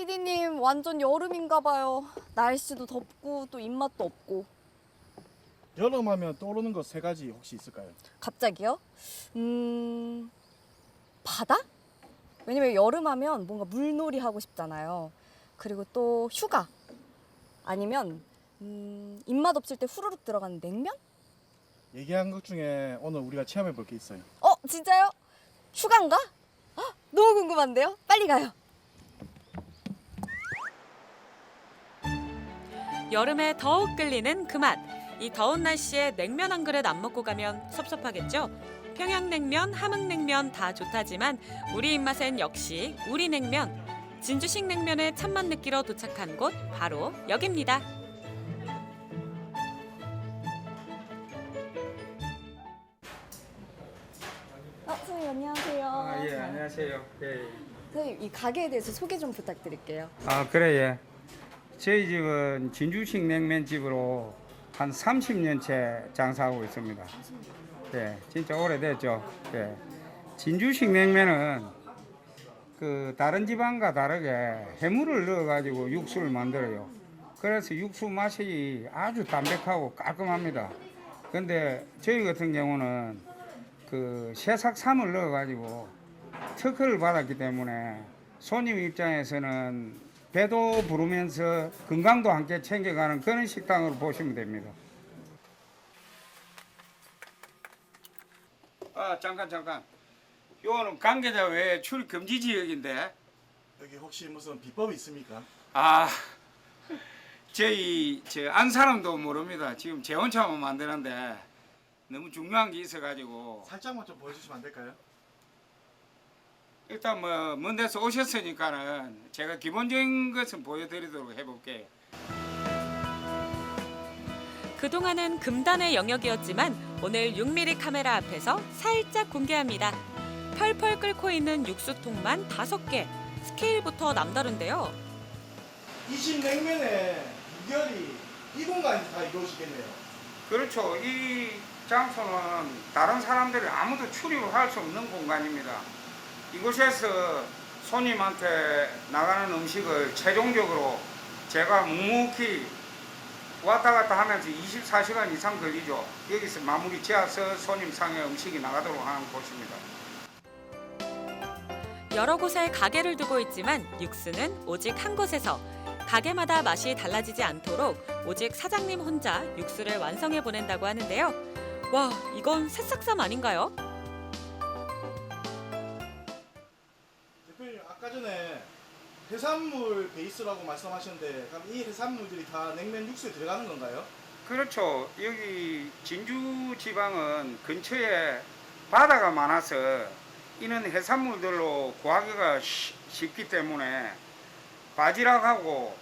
피디님 완전 여름인가 봐요. 날씨도 덥고 또 입맛도 없고. 여름 하면 떠오르는 거 세 가지 혹시 있을까요? 갑자기요? 음 바다? 왜냐면 여름 하면 뭔가 물놀이 하고 싶잖아요. 그리고 또 휴가 아니면 음, 입맛 없을 때 후루룩 들어가는 냉면? 얘기한 것 중에 오늘 우리가 체험해 볼 게 있어요. 어 진짜요? 휴가인가? 헉, 너무 궁금한데요? 빨리 가요. 여름에 더욱 끌리는 그 맛. 이 더운 날씨에 냉면 한 그릇 안 먹고 가면 섭섭하겠죠? 평양냉면, 함흥냉면 다 좋다지만 우리 입맛엔 역시 우리 냉면. 진주식 냉면의 참맛 느끼러 도착한 곳 바로 여기입니다. 어, 선생님 안녕하세요. 아, 예, 안녕하세요. 예. 선생님 이 가게에 대해서 소개 좀 부탁드릴게요. 아, 그래, 예. 저희 집은 진주식 냉면집으로 한 30년째 장사하고 있습니다. 예, 진짜 오래됐죠. 예. 진주식 냉면은 그 다른 지방과 다르게 해물을 넣어가지고 육수를 만들어요. 그래서 육수 맛이 아주 담백하고 깔끔합니다. 근데 저희 같은 경우는 그 새싹삼을 넣어가지고 특허를 받았기 때문에 손님 입장에서는 배도 부르면서 건강도 함께 챙겨가는 그런 식당으로 보시면 됩니다. 아 잠깐 잠깐. 요거는 관계자 외에 출입 금지 지역인데 여기 혹시 무슨 비법이 있습니까? 아 저희 저안 사람도 모릅니다. 지금 재원차만 만드는데 너무 중요한 게 있어가지고 살짝만 좀 보여주시면 안 될까요? 일단 뭐 먼 데서 오셨으니까는 제가 기본적인 것은 보여드리도록 해볼게요. 그동안은 금단의 영역이었지만 오늘 6mm 카메라 앞에서 살짝 공개합니다. 펄펄 끓고 있는 육수통만 5개. 스케일부터 남다른데요. 이 집 냉면의 비결이 이 공간이 다 이루어지겠네요. 그렇죠. 이 장소는 다른 사람들이 아무도 출입을 할 수 없는 공간입니다. 이곳에서 손님한테 나가는 음식을 최종적으로 제가 묵묵히 왔다 갔다 하면서 24시간 이상 걸리죠. 여기서 마무리 지어서 손님 상에 음식이 나가도록 하는 곳입니다. 여러 곳에 가게를 두고 있지만 육수는 오직 한 곳에서 가게마다 맛이 달라지지 않도록 오직 사장님 혼자 육수를 완성해 보낸다고 하는데요. 와, 이건 새싹삼 아닌가요? 해산물 베이스라고 말씀하셨는데 그럼 이 해산물들이 다 냉면 육수에 들어가는 건가요? 그렇죠. 여기 진주 지방은 근처에 바다가 많아서 이는 해산물들로 구하기가 쉬- 쉽기 때문에 바지락하고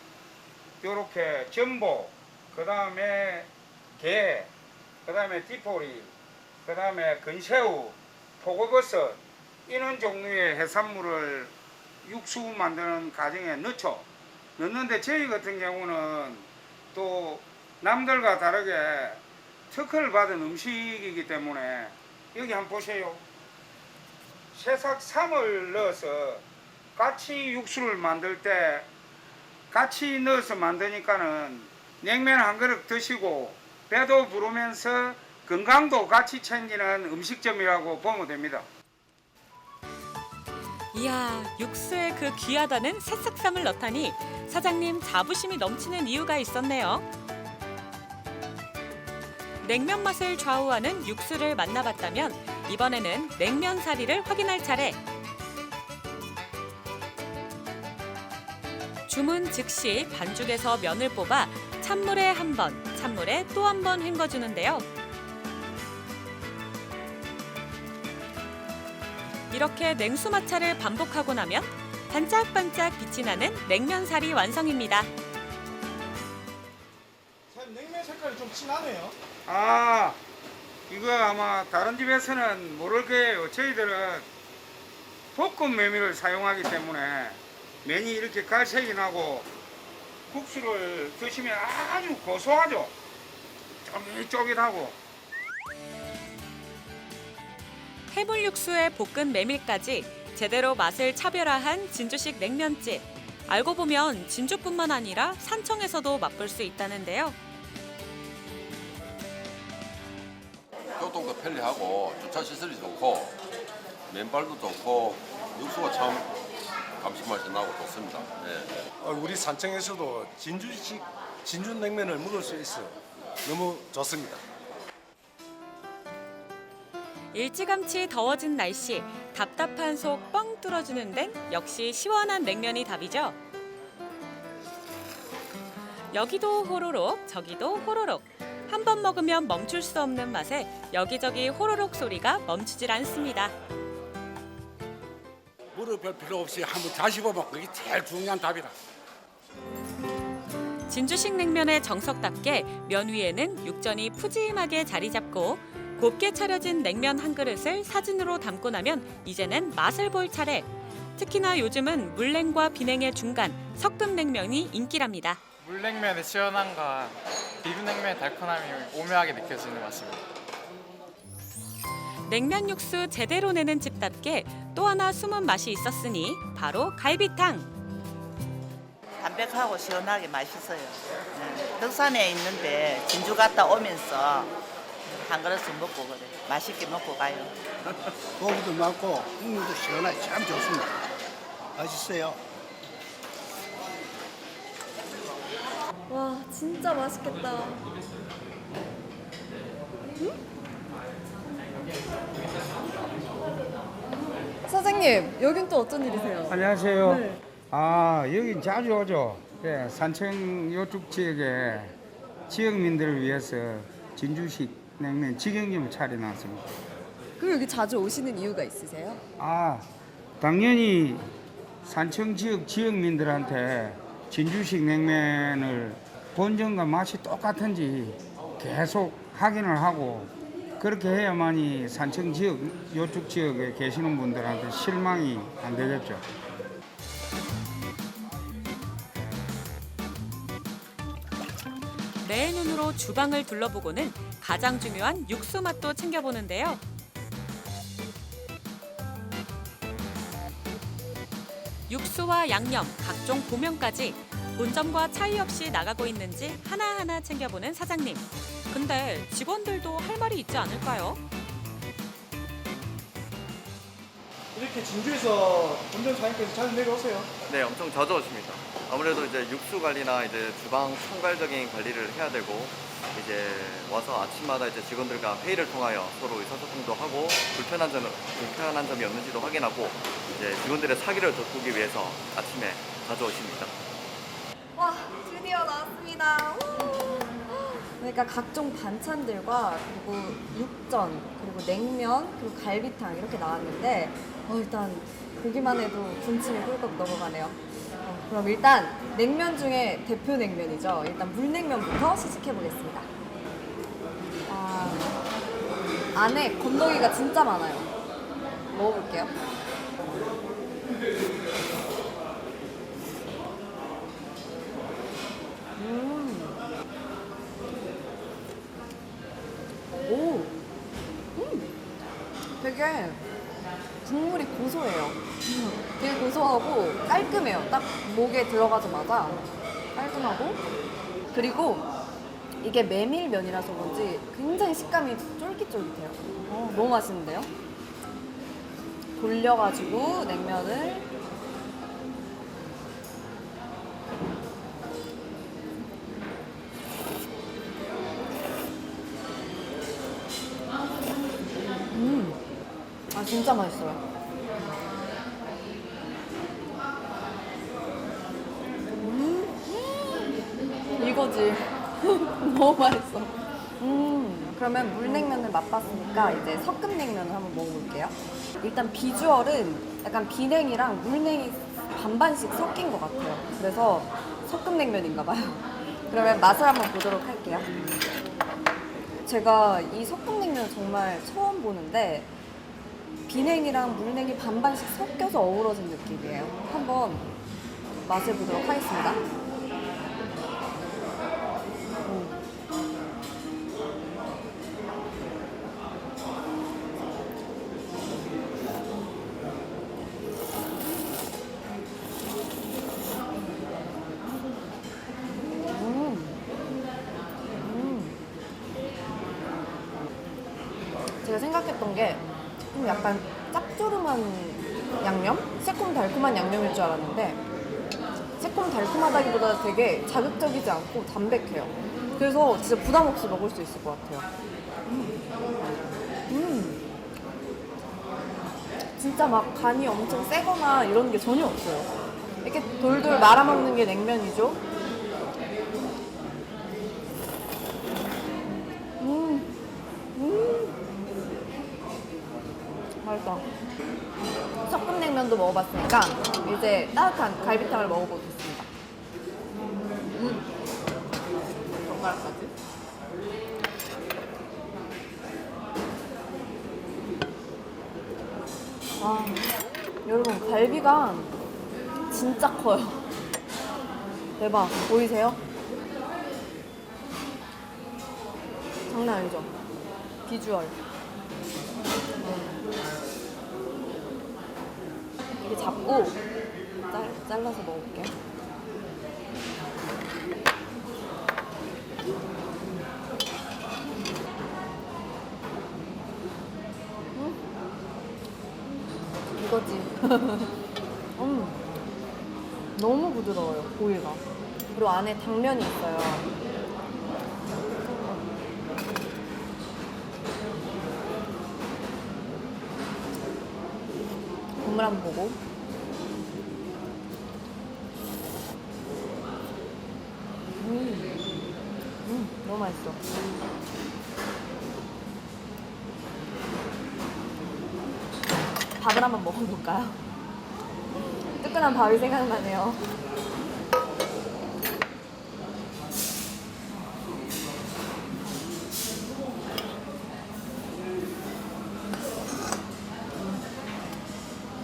요렇게 전복, 그 다음에 게, 그 다음에 띠포리, 그 다음에 근새우, 표고버섯 이런 종류의 해산물을 육수 만드는 과정에 넣죠. 넣는데 저희 같은 경우는 또 남들과 다르게 특허를 받은 음식이기 때문에 여기 한번 보세요. 새싹 삼을 넣어서 같이 육수를 만들 때 같이 넣어서 만드니까는 냉면 한 그릇 드시고 배도 부르면서 건강도 같이 챙기는 음식점이라고 보면 됩니다. 이야, 육수에 그 귀하다는 새싹삼을 넣다니 사장님 자부심이 넘치는 이유가 있었네요. 냉면 맛을 좌우하는 육수를 만나봤다면 이번에는 냉면 사리를 확인할 차례. 주문 즉시 반죽에서 면을 뽑아 찬물에 한 번, 찬물에 또 한 번 헹궈주는데요. 이렇게 냉수 마찰을 반복하고 나면 반짝반짝 빛이 나는 냉면살이 완성입니다. 사장님 냉면 색깔이 좀 진하네요. 아, 이거 아마 다른 집에서는 모를 거예요. 저희들은 볶음 메밀을 사용하기 때문에 면이 이렇게 갈색이 나고 국수를 드시면 아주 고소하죠. 쫄깃쫄깃하고. 해물 육수에 볶은 메밀까지 제대로 맛을 차별화한 진주식 냉면집. 알고 보면 진주뿐만 아니라 산청에서도 맛볼 수 있다는데요. 교통도 편리하고 주차 시설이 좋고 맨발도 좋고 육수가 참 감칠맛이 나고 좋습니다. 예. 어, 우리 산청에서도 진주식 진주 냉면을 먹을 수 있어 너무 좋습니다. 일찌감치 더워진 날씨, 답답한 속 뻥 뚫어주는 데는 역시 시원한 냉면이 답이죠. 여기도 호로록, 저기도 호로록. 한 번 먹으면 멈출 수 없는 맛에 여기저기 호로록 소리가 멈추질 않습니다. 물어볼 필요 없이 한번 다시 보면 그게 제일 중요한 답이다. 진주식 냉면의 정석답게 면 위에는 육전이 푸짐하게 자리 잡고 곱게 차려진 냉면 한 그릇을 사진으로 담고 나면 이제는 맛을 볼 차례. 특히나 요즘은 물냉과 비냉의 중간 섞음 냉면이 인기랍니다. 물냉면의 시원함과 비빔냉면의 달콤함이 오묘하게 느껴지는 맛입니다. 냉면 육수 제대로 내는 집답게 또 하나 숨은 맛이 있었으니 바로 갈비탕. 담백하고 시원하게 맛있어요. 네. 덕산에 있는데 진주 갔다 오면서 한 그릇씩 먹고 그래. 맛있게 먹고 가요. 고기도 많고 국물도 시원하게 참 좋습니다. 맛있어요. 와 진짜 맛있겠다. 사장님 여긴 또 어쩐 일이세요? 안녕하세요. 네. 아 여기 자주 오죠. 예, 산청 요쪽 지역에 지역민들을 위해서 진주식 냉면 직영점을 차려놨습니다. 그럼 여기 자주 오시는 이유가 있으세요? 아 당연히 산청 지역 지역민들한테 진주식 냉면을 본전과 맛이 똑같은지 계속 확인을 하고 그렇게 해야만이 산청 지역 요쪽 지역에 계시는 분들한테 실망이 안 되겠죠. 내 눈으로 주방을 둘러보고는 가장 중요한 육수 맛도 챙겨보는데요. 육수와 양념, 각종 고명까지 본점과 차이 없이 나가고 있는지 하나하나 챙겨보는 사장님. 근데 직원들도 할 말이 있지 않을까요? 이렇게 진주에서 운전사님께서 자주 내려오세요. 네, 엄청 자주 오십니다. 아무래도 이제 육수 관리나 이제 주방 총괄적인 관리를 해야 되고 이제 와서 아침마다 이제 직원들과 회의를 통하여 서로 의사소통도 하고 불편한 점 불편한 점이 없는지도 확인하고 이제 직원들의 사기를 돋구기 위해서 아침에 자주 오십니다. 와 드디어 나왔습니다. 우! 그러니까 각종 반찬들과 그리고 육전 그리고 냉면 그리고 갈비탕 이렇게 나왔는데 어, 일단 보기만 해도 군침이 꿀꺽 넘어가네요. 어, 그럼 일단 냉면 중에 대표 냉면이죠. 일단 물냉면부터 시식해 보겠습니다. 아, 안에 건더기가 진짜 많아요. 먹어볼게요. 오, 음, 되게 국물이 고소해요. 음, 되게 고소하고 깔끔해요. 딱 목에 들어가자마자 깔끔하고 그리고 이게 메밀면이라서 그런지 굉장히 식감이 쫄깃쫄깃해요. 어, 너무 맛있는데요? 돌려가지고 냉면을 진짜 맛있어요. 음, 이거지. 너무 맛있어. 음, 그러면 물냉면을 맛봤으니까 이제 섞음냉면을 한번 먹어볼게요. 일단 비주얼은 약간 비냉이랑 물냉이 반반씩 섞인 것 같아요. 그래서 섞음냉면인가 봐요. 그러면 맛을 한번 보도록 할게요. 제가 이 섞음냉면을 정말 처음 보는데 비냉이랑 물냉이 반반씩 섞여서 어우러진 느낌이에요. 한번 맛을 보도록 하겠습니다. 음. 음. 제가 생각했던 게 좀 약간 짭조름한 양념? 새콤달콤한 양념일 줄 알았는데 새콤달콤하다기보다 되게 자극적이지 않고 담백해요. 그래서 진짜 부담 없이 먹을 수 있을 것 같아요. 음. 음. 진짜 막 간이 엄청 세거나 이런 게 전혀 없어요. 이렇게 돌돌 말아먹는 게 냉면이죠. 먹어봤으니까 이제 따뜻한 갈비탕을 먹어보겠습니다. 음, 젓가락까지. 아, 여러분 갈비가 진짜 커요. 대박 보이세요? 장난 아니죠? 비주얼. 음. 잡고 잘, 잘라서 먹을게. 음? 이거지. 음. 너무 부드러워요, 고기가. 그리고 안에 당면이 있어요. 국물 한번 보고. 음, 음, 너무 맛있어. 밥을 한번 먹어볼까요? 뜨끈한 밥이 생각나네요.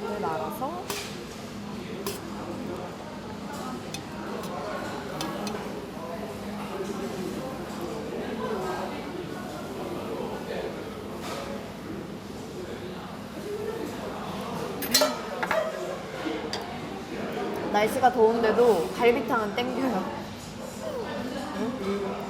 물을 말아서 날씨가 더운데도 갈비탕은 땡겨요. 음.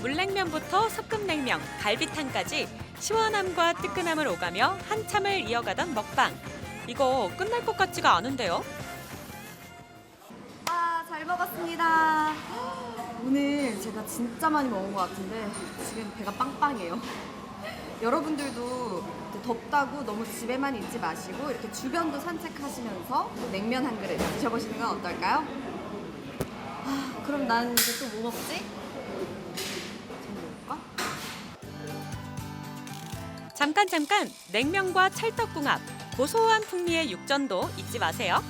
물냉면부터 섞음냉면, 갈비탕까지 시원함과 뜨끈함을 오가며 한참을 이어가던 먹방. 이거 끝날 것 같지가 않은데요. 아, 잘 먹었습니다. 오늘 제가 진짜 많이 먹은 것 같은데 지금 배가 빵빵해요. 여러분들도 덥다고 너무 집에만 있지 마시고 이렇게 주변도 산책하시면서 또 냉면 한 그릇 드셔보시는 건 어떨까요? 아, 그럼 난 이제 또 뭐 먹지? 좀 먹을까? 잠깐 잠깐 냉면과 찰떡궁합, 고소한 풍미의 육전도 잊지 마세요.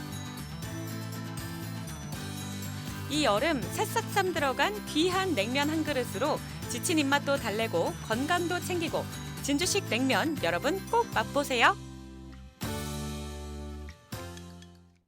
이 여름 새싹삼 들어간 귀한 냉면 한 그릇으로 지친 입맛도 달래고 건강도 챙기고 진주식 냉면 여러분 꼭 맛보세요.